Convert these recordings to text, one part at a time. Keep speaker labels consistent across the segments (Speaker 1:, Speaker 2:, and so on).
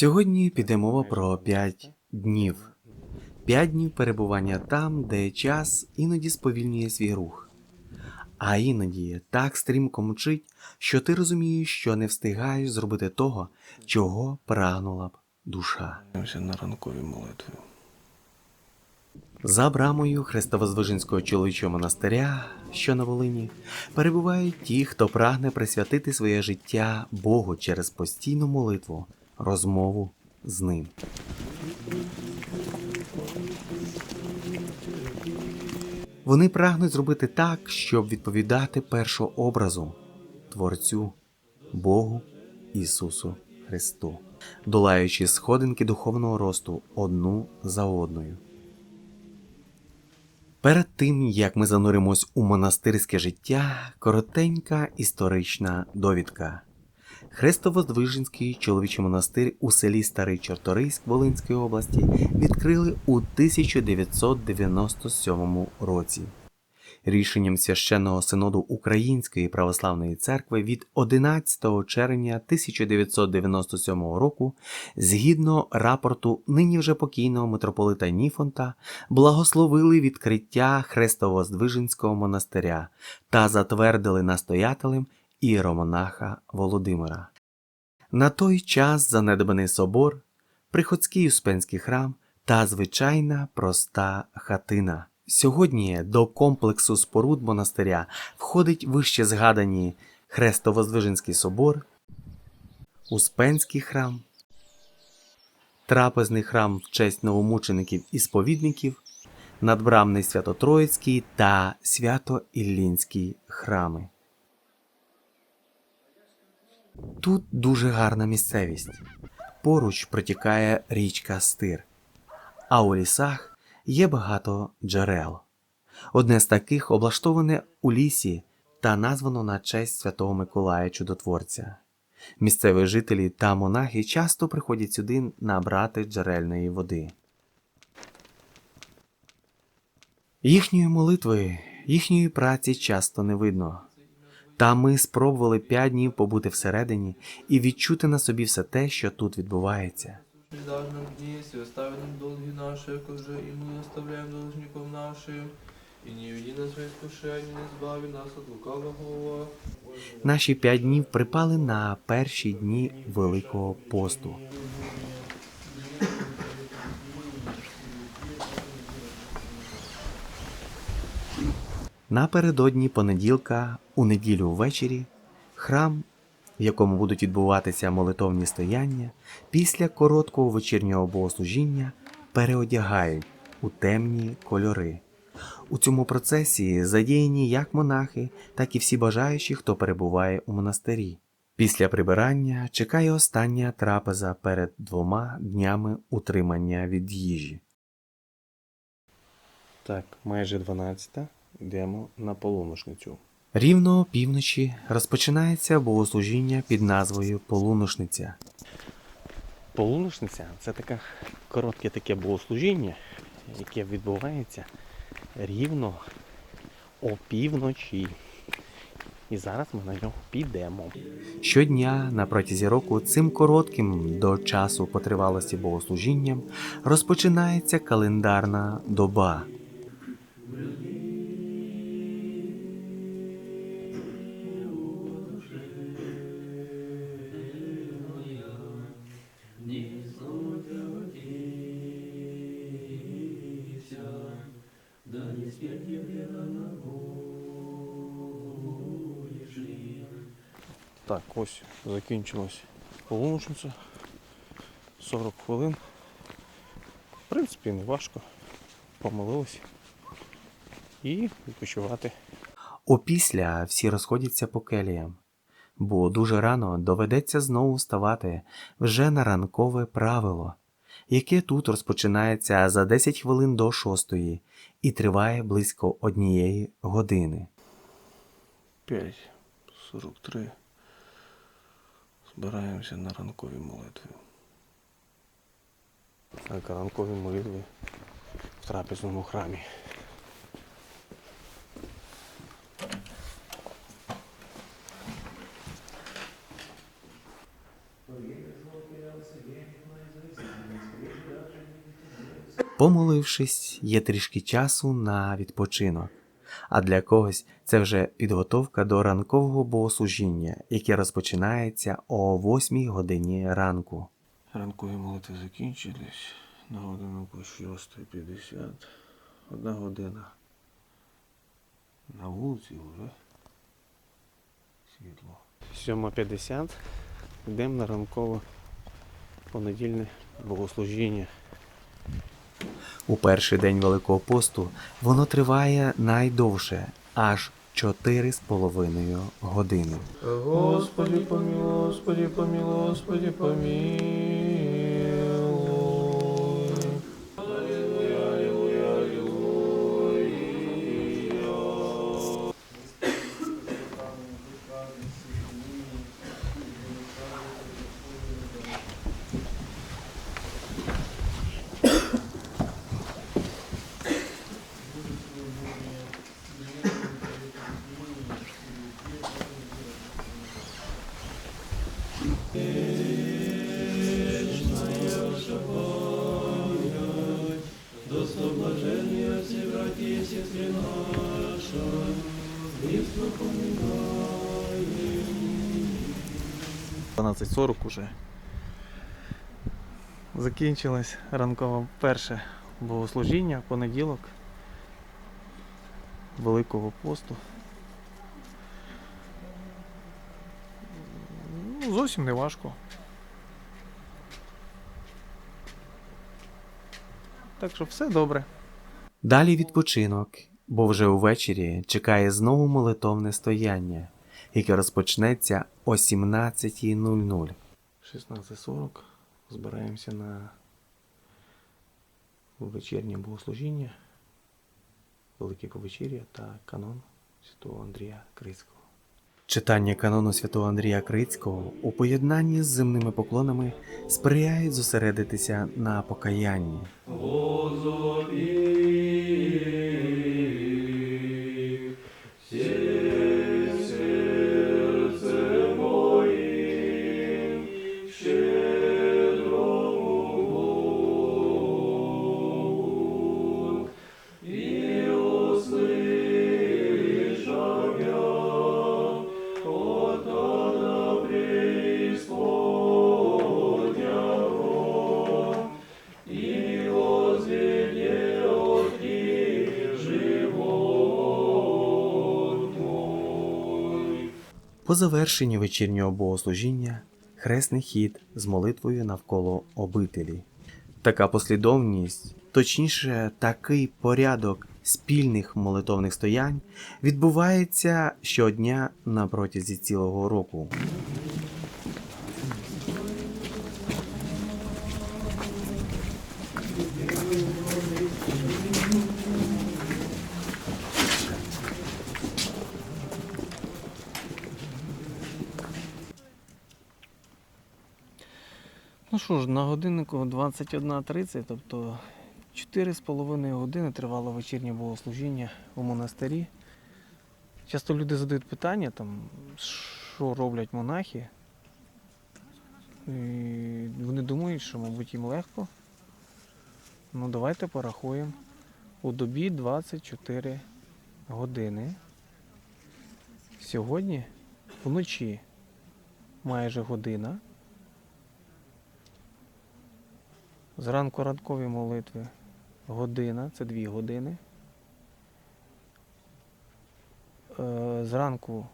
Speaker 1: Сьогодні піде мова про п'ять днів. П'ять днів перебування там, де час іноді сповільнює свій рух, а іноді так стрімко мчить, що ти розумієш, що не встигаєш зробити того, чого прагнула б душа.
Speaker 2: На ранкові молитви.
Speaker 1: За брамою Христовоздвиженського чоловічого монастиря, що на Волині, перебувають ті, хто прагне присвятити своє життя Богу через постійну молитву, розмову з ним. Вони прагнуть зробити так, щоб відповідати першообразу Творцю, Богу Ісусу Христу, долаючи сходинки духовного росту одну за одною. Перед тим як ми зануримось у монастирське життя, коротенька історична довідка. Хрестовоздвиженський чоловічий монастир у селі Старий Чорторийськ Волинської області відкрили у 1997 році. Рішенням священного синоду Української православної церкви від 11 червня 1997 року, згідно рапорту нині вже покійного митрополита Ніфонта, благословили відкриття Хрестовоздвиженського монастиря та затвердили настоятелем іеромонаха Володимира. На той час занедбаний собор, приходський успенський храм та звичайна проста хатина. Сьогодні до комплексу споруд монастиря входить вище згадані Хрестовоздвиженський собор, Успенський храм, трапезний храм в честь новомучеників і сповідників, надбрамний Свято-Троїцький та Свято-Іллінський храми. Тут дуже гарна місцевість. Поруч протікає річка Стир, а у лісах є багато джерел. Одне з таких облаштоване у лісі та названо на честь Святого Миколая Чудотворця. Місцеві жителі та монахи часто приходять сюди набрати джерельної води. Їхньої молитви, їхньої праці часто не видно. Та ми спробували п'ять днів побути всередині і відчути на собі все те, що тут відбувається.
Speaker 3: Даж нам днесь, и остави нам долги наши, как же и мы оставляем должников нашим. И не веди нас в не избави нас от лукавого.
Speaker 1: Наші п'ять днів припали на перші дні Великого посту. Напередодні понеділка, у неділю ввечері, храм, в якому будуть відбуватися молитовні стояння, після короткого вечірнього богослужіння переодягають у темні кольори. У цьому процесі задіяні як монахи, так і всі бажаючі, хто перебуває у монастирі. Після прибирання чекає остання трапеза перед двома днями утримання від їжі.
Speaker 2: Так, майже 12. Йдемо на полуношницю.
Speaker 1: Рівно опівночі розпочинається богослужіння під назвою Полуношниця.
Speaker 2: Полуношниця це таке коротке таке богослужіння, яке відбувається рівно опівночі. І зараз ми на нього підемо.
Speaker 1: Щодня на протязі року цим коротким до часу потривалості богослужінням розпочинається календарна доба.
Speaker 2: Так, ось закінчилась полуношниця. 40 хвилин. В принципі, не важко. Помолились. І відпочивати.
Speaker 1: Опісля всі розходяться по келіям, бо дуже рано доведеться знову вставати вже на ранкове правило, яке тут розпочинається за 10 хвилин до шостої і триває близько однієї години.
Speaker 2: 5.43. Збираємося на ранкові молитви. Так, ранкові молитви в трапезному храмі.
Speaker 1: Помолившись, є трішки часу на відпочинок. А для когось це вже підготовка до ранкового богослужіння, яке розпочинається о 8 годині ранку.
Speaker 2: Ранкові молитви закінчились. На годину по 6.50. Одна година. На вулиці вже світло. 7.50. Йдемо на ранкове понедільне богослужіння.
Speaker 1: У перший день Великого посту воно триває найдовше аж 4,5 години.
Speaker 3: Господи помилуй, Господи помилуй, Господи помилуй.
Speaker 2: 12.40 уже. Закінчилось ранкове перше богослужіння, понеділок Великого посту. Ну, зовсім не важко. Так що все добре.
Speaker 1: Далі відпочинок, бо вже увечері чекає знову молитовне стояння, яке розпочнеться о 17.00.
Speaker 2: 16.40 збираємося на вечірнє богослужіння, Велике Повечір'я та канон Святого Андрія Крицького.
Speaker 1: Читання канону святого Андрія Крицького у поєднанні з земними поклонами сприяють зосередитися на покаянні. По завершенні вечірнього богослужіння хресний хід з молитвою навколо обителі. Така послідовність, точніше, такий порядок спільних молитовних стоянь відбувається щодня на протязі цілого року.
Speaker 4: Ну що ж, на годиннику 21.30, тобто 4,5 години тривало вечірнє богослужіння у монастирі. Часто люди задають питання, там, що роблять монахи. І вони думають, що, мабуть, їм легко. Ну, давайте порахуємо. У добі 24 години. Сьогодні вночі майже година. Зранку ранкові молитви година, це дві години. Е, Зранку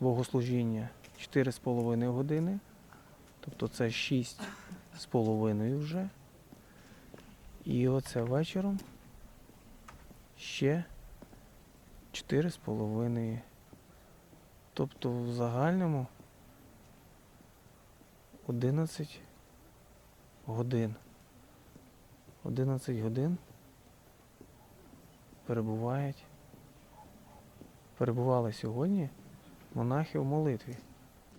Speaker 4: богослужіння 4,5 години. Тобто це 6,5 вже. І оце вечором ще 4,5. Тобто в загальному 11 годин. 11 годин перебувають. Перебували сьогодні монахи в молитві.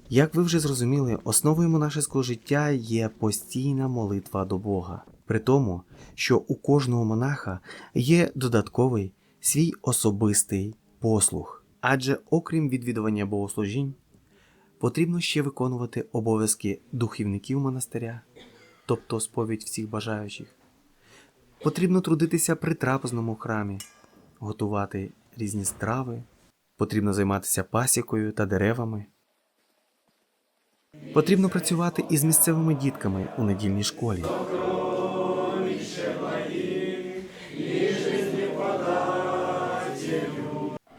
Speaker 1: Як ви вже зрозуміли, основою монашеського життя є постійна молитва до Бога, при тому, що у кожного монаха є додатковий свій особистий послух. Адже окрім відвідування богослужінь, потрібно ще виконувати обов'язки духівників монастиря, тобто сповідь всіх бажаючих, Потрібно трудитися при трапезному храмі, готувати різні страви, потрібно займатися пасікою та деревами. Потрібно працювати із місцевими дітками у недільній школі.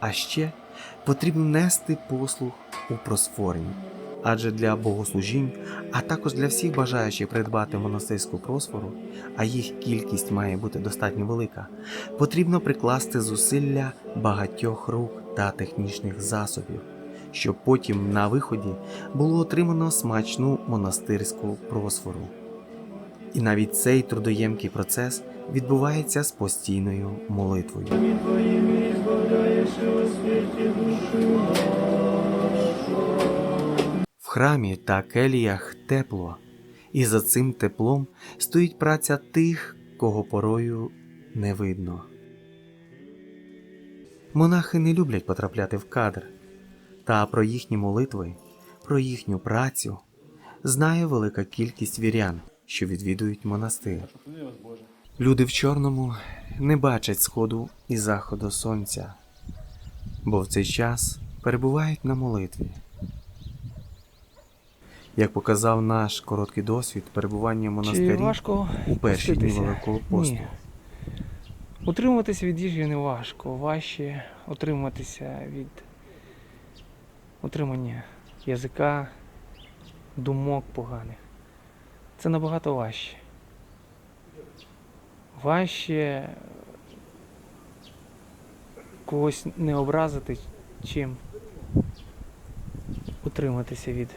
Speaker 1: А ще потрібно нести послуг у просфорні, адже для богослужінь, а також для всіх бажаючих придбати монастирську просфору, а їх кількість має бути достатньо велика, потрібно прикласти зусилля багатьох рук та технічних засобів, щоб потім на виході було отримано смачну монастирську просфору. І навіть цей трудоємкий процес відбувається з постійною молитвою. В храмі та келіях тепло, і за цим теплом стоїть праця тих, кого порою не видно. Монахи не люблять потрапляти в кадр, та про їхні молитви, про їхню працю знає велика кількість вірян, що відвідують монастир. Люди в чорному не бачать сходу і заходу сонця, бо в цей час перебувають на молитві. Як показав наш короткий досвід перебування в
Speaker 4: Чи
Speaker 1: монастирі
Speaker 4: важко
Speaker 1: у перші дні? Великого посту.
Speaker 4: Ні. Утримуватися від їжі не важко. Важче утриматися від утримання язика, думок поганих. Це набагато важче. Важче когось не образити, чим утриматися від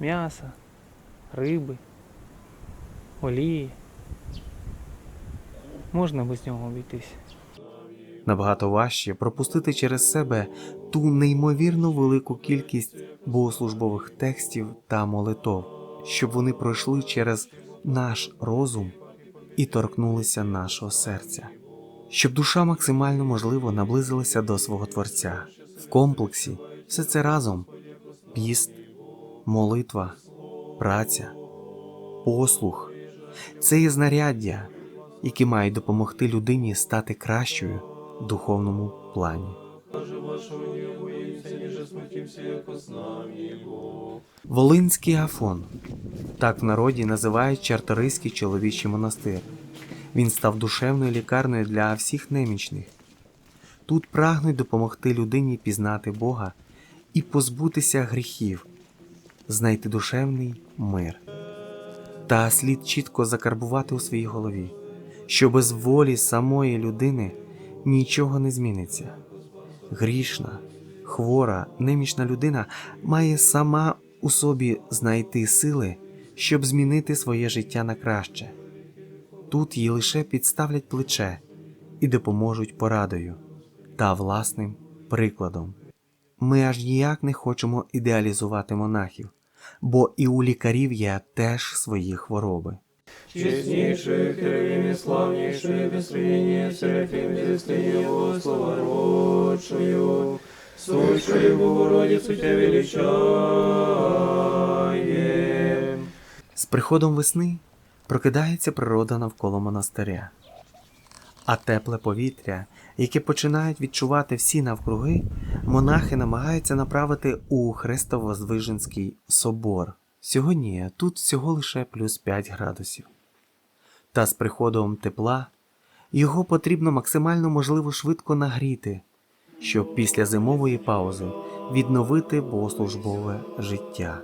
Speaker 4: м'яса, риби, олії. Можна без нього обійтись.
Speaker 1: Набагато важче пропустити через себе ту неймовірно велику кількість богослужбових текстів та молитов, щоб вони пройшли через наш розум і торкнулися нашого серця, щоб душа максимально можливо наблизилася до свого Творця. В комплексі все це разом піст, молитва, праця, послух це є знаряддя, які мають допомогти людині стати кращою в духовному плані. Волинський Афон так в народі називають Чарторийський чоловічий монастир. Він став душевною лікарнею для всіх немічних. Тут прагнуть допомогти людині пізнати Бога і позбутися гріхів, знайти душевний мир. Та слід чітко закарбувати у своїй голові, що без волі самої людини нічого не зміниться. Грішна, хвора, немічна людина має сама у собі знайти сили, щоб змінити своє життя на краще. Тут їй лише підставлять плече і допоможуть порадою та власним прикладом. Ми аж ніяк не хочемо ідеалізувати монахів, бо і у лікарів є теж свої хвороби.
Speaker 3: Честнейший Херувим и славнейший Бестрение Серафим Зистые его словородшую, Сущую Богородицу Тебя величаем.
Speaker 1: З приходом весни прокидається природа навколо монастиря, а тепле повітря, яке починають відчувати всі навкруги, монахи намагаються направити у Хрестово-Здвиженський собор. Сьогодні тут всього лише плюс 5 градусів. Та з приходом тепла його потрібно максимально можливо швидко нагріти, щоб після зимової паузи відновити богослужбове життя.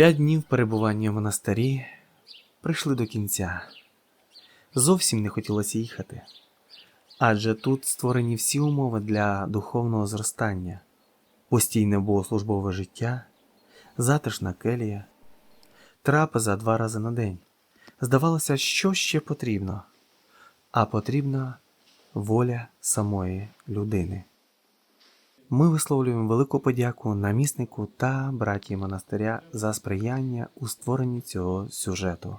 Speaker 1: П'ять днів перебування в монастирі прийшли до кінця. Зовсім не хотілося їхати, адже тут створені всі умови для духовного зростання, постійне богослужбове життя, затишна келія, трапеза два рази на день. Здавалося, що ще потрібно, а потрібна воля самої людини. Ми висловлюємо велику подяку наміснику та братії монастиря за сприяння у створенні цього сюжету.